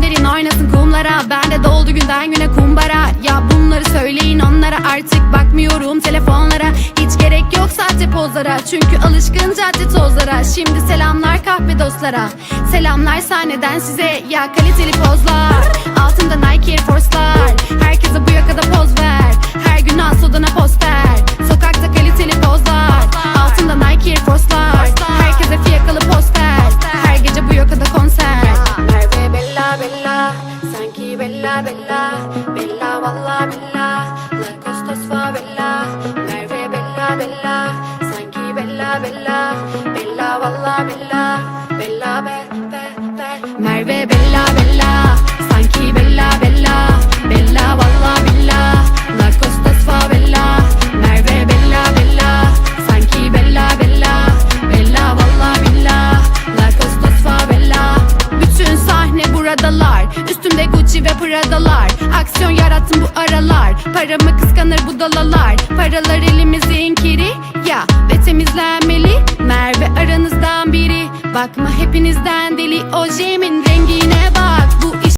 gönderin oynasın kumlara. Ben de doldu günden güne kumbara. Ya bunları söyleyin onlara. Artık bakmıyorum telefonlara. Hiç gerek yok sahte pozlara. Çünkü alışkın cadde tozlara. Şimdi selamlar kahpe dostlara. Selamlar sahneden size. Ya kaliteli pozlar. Altında Nike Air Force'lar. Her Sanki Bella Bella Bella valla Bella La Costos Favela Merve Bella Bella Sanki Bella Bella Bella valla Bella Bella be be be Merve Bella Bella Sanki Bella buradalar Üstümde Gucci ve Prada'lar. Aksiyon yarattım bu aralar. Paramı kıskanır bu dalalar. Paralar elimizin kiri Ya ve temizlenmeli. Merve aranızdan biri. Bakma hepinizden deli o